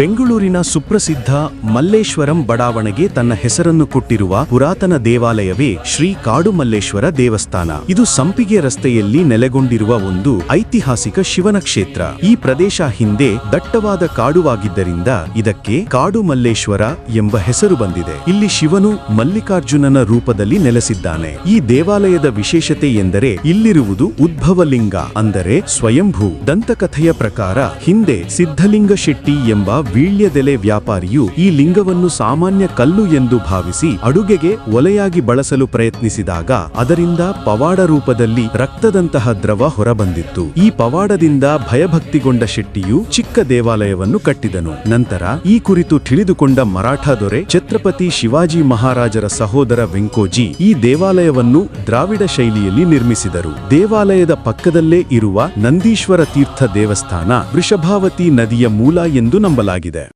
ಬೆಂಗಳೂರಿನ ಸುಪ್ರಸಿದ್ಧ ಮಲ್ಲೇಶ್ವರಂ ಬಡಾವಣೆಗೆ ತನ್ನ ಹೆಸರನ್ನು ಕೊಟ್ಟಿರುವ ಪುರಾತನ ದೇವಾಲಯವೇ ಶ್ರೀ ಕಾಡು ಮಲ್ಲೇಶ್ವರ ದೇವಸ್ಥಾನ. ಇದು ಸಂಪಿಗೆ ರಸ್ತೆಯಲ್ಲಿ ನೆಲೆಗೊಂಡಿರುವ ಒಂದು ಐತಿಹಾಸಿಕ ಶಿವನ ಕ್ಷೇತ್ರ. ಈ ಪ್ರದೇಶ ಹಿಂದೆ ದಟ್ಟವಾದ ಕಾಡುವಾಗಿದ್ದರಿಂದ ಇದಕ್ಕೆ ಕಾಡು ಮಲ್ಲೇಶ್ವರ ಎಂಬ ಹೆಸರು ಬಂದಿದೆ. ಇಲ್ಲಿ ಶಿವನು ಮಲ್ಲಿಕಾರ್ಜುನನ ರೂಪದಲ್ಲಿ ನೆಲೆಸಿದ್ದಾನೆ. ಈ ದೇವಾಲಯದ ವಿಶೇಷತೆ ಎಂದರೆ ಇಲ್ಲಿರುವುದು ಉದ್ಭವಲಿಂಗ, ಅಂದರೆ ಸ್ವಯಂಭೂ. ದಂತಕಥೆಯ ಪ್ರಕಾರ ಹಿಂದೆ ಸಿದ್ಧಲಿಂಗ ಶೆಟ್ಟಿ ಎಂಬ ವೀಳ್ಯದೆಲೆ ವ್ಯಾಪಾರಿಯು ಈ ಲಿಂಗವನ್ನು ಸಾಮಾನ್ಯ ಕಲ್ಲು ಎಂದು ಭಾವಿಸಿ ಅಡುಗೆಗೆ ಒಲೆಯಾಗಿ ಬಳಸಲು ಪ್ರಯತ್ನಿಸಿದಾಗ ಅದರಿಂದ ಪವಾಡ ರೂಪದಲ್ಲಿ ರಕ್ತದಂತಹ ದ್ರವ ಹೊರಬಂದಿತ್ತು. ಈ ಪವಾಡದಿಂದ ಭಯಭಕ್ತಿಗೊಂಡ ಶೆಟ್ಟಿಯು ಚಿಕ್ಕ ದೇವಾಲಯವನ್ನು ಕಟ್ಟಿದನು. ನಂತರ ಈ ಕುರಿತು ತಿಳಿದುಕೊಂಡ ಮರಾಠ ದೊರೆ ಛತ್ರಪತಿ ಶಿವಾಜಿ ಮಹಾರಾಜರ ಸಹೋದರ ವೆಂಕೋಜಿ ಈ ದೇವಾಲಯವನ್ನು ದ್ರಾವಿಡ ಶೈಲಿಯಲ್ಲಿ ನಿರ್ಮಿಸಿದರು. ದೇವಾಲಯದ ಪಕ್ಕದಲ್ಲೇ ಇರುವ ನಂದೀಶ್ವರ ತೀರ್ಥ ದೇವಸ್ಥಾನ ವೃಷಭಾವತಿ ನದಿಯ ಮೂಲ ಎಂದು ನಂಬಲಾಗಿದೆ. Magda.